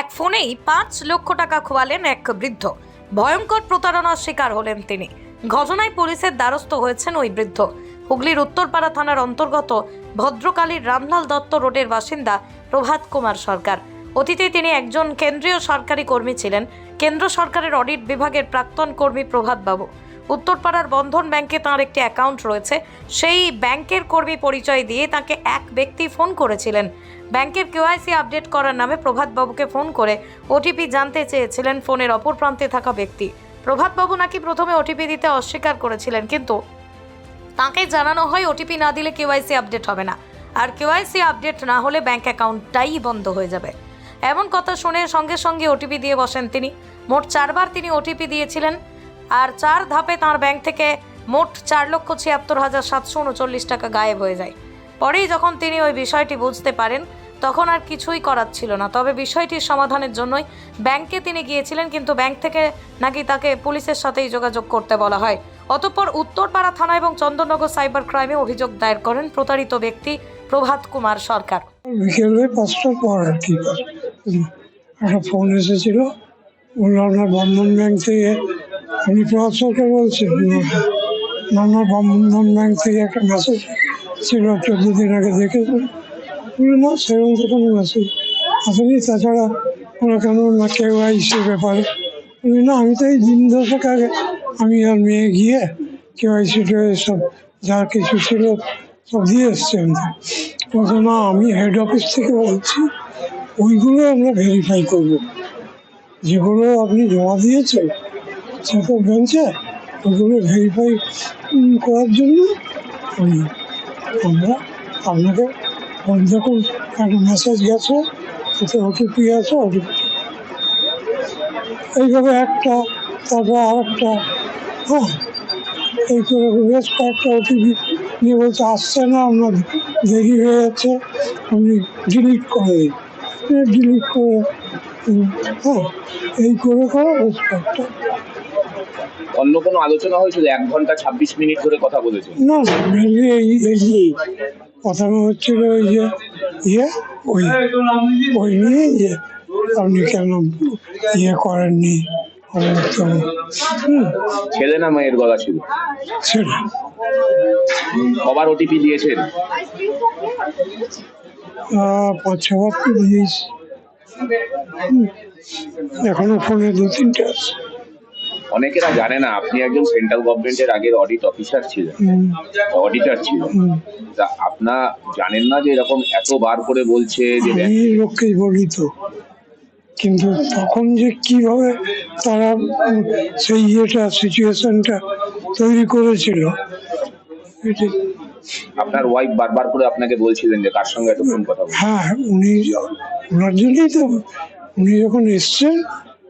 এক ফোনেই পাঁচ লক্ষ টাকা খোয়ালেন এক বৃদ্ধ। ভয়ঙ্কর প্রতারণার শিকার হলেন তিনি। ঘটনায় পুলিশের দ্বারস্থ হয়েছেন ওই বৃদ্ধ। হুগলির উত্তরপাড়া থানার অন্তর্গত ভদ্রকালীর রামলাল দত্ত রোডের বাসিন্দা প্রভাত কুমার সরকার। অতীতে তিনি একজন কেন্দ্রীয় সরকারি কর্মী ছিলেন। কেন্দ্র সরকারের অডিট বিভাগের প্রাক্তন কর্মী প্রভাতবাবু। উত্তরপাড়ার বন্ধন ব্যাংকে তার একটি অ্যাকাউন্ট রয়েছে। সেই ব্যাংকের কর্মী পরিচয় দিয়ে তাকে এক ব্যক্তি ফোন করেছিলেন। ব্যাংকের কেওয়াইসি আপডেট করার নামে প্রভাতবাবুকে ফোন করে ওটিপি জানতে চেয়েছিলেন ফোনের অপর প্রান্তে থাকা ব্যক্তি। প্রভাতবাবু নাকি প্রথমে ওটিপি দিতে অস্বীকার করেছিলেন, কিন্তু তাকে জানানো হয় ওটিপি না দিলে কেওয়াইসি আপডেট হবে না। আর কেওয়াইসি আপডেট না হলে ব্যাংক অ্যাকাউন্টটাই বন্ধ হয়ে যাবে। এমন কথা শুনে সঙ্গে সঙ্গে ওটিপি দিয়ে বসেন তিনি। মোট চারবার তিনি ওটিপি দিয়েছিলেন। আর চার ধাপে তার ব্যাংক থেকে মোট চার লক্ষ ছিয়াত্তর হাজার সাতশো উনচল্লিশ টাকা গায়েব হয়ে যায়। পরেই যখন তিনি ওই বিষয়টি বুঝতে পারেন, তখন আর কিছুই করার ছিল না। তবে বিষয়টির সমাধানের জন্যই ব্যাংকে তিনি গিয়েছিলেন, কিন্তু ব্যাংক থেকে নাকি তাকে পুলিশের সাথেই যোগাযোগ করতে বলা হয়। অতঃপর উত্তরপাড়া থানা এবং চন্দননগর সাইবার ক্রাইমে অভিযোগ দায়ের করেন প্রতারিত ব্যক্তি প্রভাত কুমার সরকার। বিকেলে পাঁচটার পর কি একটা ফোন এসেছিল বন্ধন ব্যাংক থেকে আপনি প্রভাত সরকার বলছেন না আপনার বন্ধন ব্যাংক থেকে একটা মেসেজ ছিল, চোদ্দ দিন আগে বলল না, সেরকম তো কোনো মেসেজ আসেনি। তাছাড়া ওরা কেন না কেউ আইসে ব্যাপারে। না, আমি তো এই দিন দশেক আগে আমি আর মেয়ে গিয়ে কেউ আইসি সব যা কিছু ছিল, সব দিয়ে এসছি। বলছে না আমি হেড অফিস থেকে বলছি, ওইগুলো আমরা ভেরিফাই করব। যেগুলো আপনি জমা দিয়েছেন সেসব বেঞ্চে ওগুলো ভেরিফাই করার জন্য ওই আমরা আপনাকে ওই যখন একটা মেসেজ গেছে তাতে ওটিপি আছে ওটিপি এইভাবে একটা, তারপর আর একটা হ্যাঁ এই করে বেশ কয়েকটা ওটিপি নিয়ে বলছে, আসছে না আপনার দেরি হয়ে যাচ্ছে আপনি ডিলিট করে ডিলিট করে হ্যাঁ এই করে করে, বেশ কয়েকটা অন্য কোনো আলোচনা হয়েছিল? এক ঘণ্টা ছাব্বিশ মিনিট ধরে কথা বলেছেন না কথাটা হচ্ছিল ওই যে ইয়ে ওই ওই নিয়ে ইয়ে আপনি কেন ইয়ে করেননি? ছেলে না মেয়ের গলা ছিল? সেটা কবার ওটিপি দিয়েছেন পাঁচ ছবার দিয়েছি। এখনও ফোনে দু তিনটে আছে। অনেকেরা জানে না আপনি একজন সেন্ট্রাল গভর্নমেন্টের আগের অডিট অফিসার ছিলেন অডিটর ছিলেন। তা আপনার জানেন না যে এরকম এত বার করে বলছে যে লোককেই বলি তো। কিন্তু তখন যে কীভাবে তারা সেই ইয়েটা সিচুয়েশনটা তৈরি করেছিল আপনার ওয়াইফ বারবার করে আপনাকে বলছিলেন যে কার সঙ্গে এত ফোন কথা বলছেন? হ্যাঁ উনি ওনার জন্যই তো উনি যখন এসছেন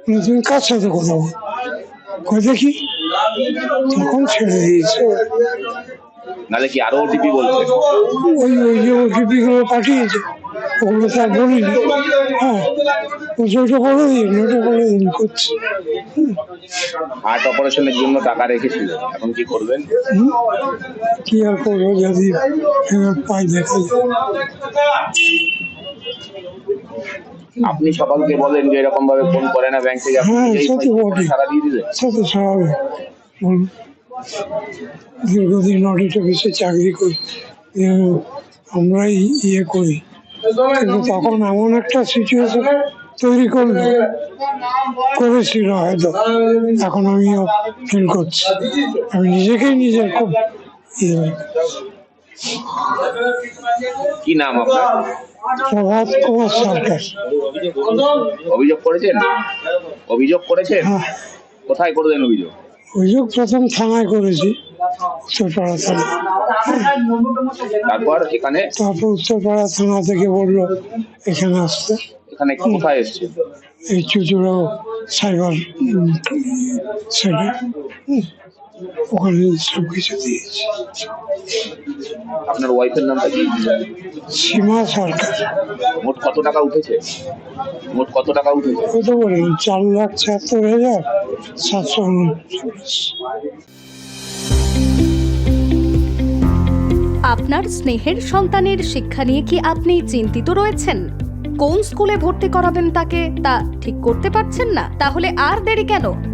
উনি তুমি কার সাথে কথা বল কই দেখি তখন ছেড়ে দিয়েছে। নাহলে কি আরও ওটিপি বলছেন ওই ওই যে ওটিপি গুলো পাঠিয়েছে। ওগুলো তো আর বলিনি। হ্যাঁ বলছে ওটা বলে দিন ওটা বলে দিন করছি। হার্ট অপারেশনের জন্য টাকা রেখেছিল। এখন কি করবেন? কি আর করব যদি পাই দেখা যায় আপনি সকালকে বলেন যে এরকম ভাবে ফোন করে না ব্যাংক থেকে আপনি হ্যাঁ। সারা দিয়ে দিলেন সে স্বাভাবিক। দীর্ঘদিন অডিট অফিসে চাকরি করি। উম, আমরাই ইয়ে করি। কিন্তু তখন এমন একটা সিচুয়েশন তৈরি করল করেছিল হয়তো। এখন আমিও ফিল করছি। আমি নিজেকেই নিজের খুব ইয়ে। কি নাম আপনার? প্রভাত কুমার সরকার অভিযোগ করেছেন? অভিযোগ করেছেন? হ্যাঁ। কোথায় করলেন অভিযোগ? অভিযোগ প্রথম থানায় করেছি উত্তরপাড়া থানা তারপর এখানে? তারপর উত্তরপাড়া থানা থেকে বলল এখানে আসতে। এখানে কোথায় এসছেন? এই চুচুড়ো সাইবার সেটে ওখানে সব কিছু দিয়েছি। আপনার ওয়াইফের নামটা কি? সীমা সরকার। মোট কত টাকা উঠেছে? মোট কত টাকা উঠেছে? কত বললেন চার লাখ ছিয়াত্তর হাজার সাতশো উনচল্লিশ। আপনার স্নেহের সন্তানের শিক্ষা নিয়ে কি আপনি চিন্তিত রয়েছেন? কোন স্কুলে ভর্তি করাবেন তাকে তা ঠিক করতে পারছেন না? তাহলে আর দেরি কেন?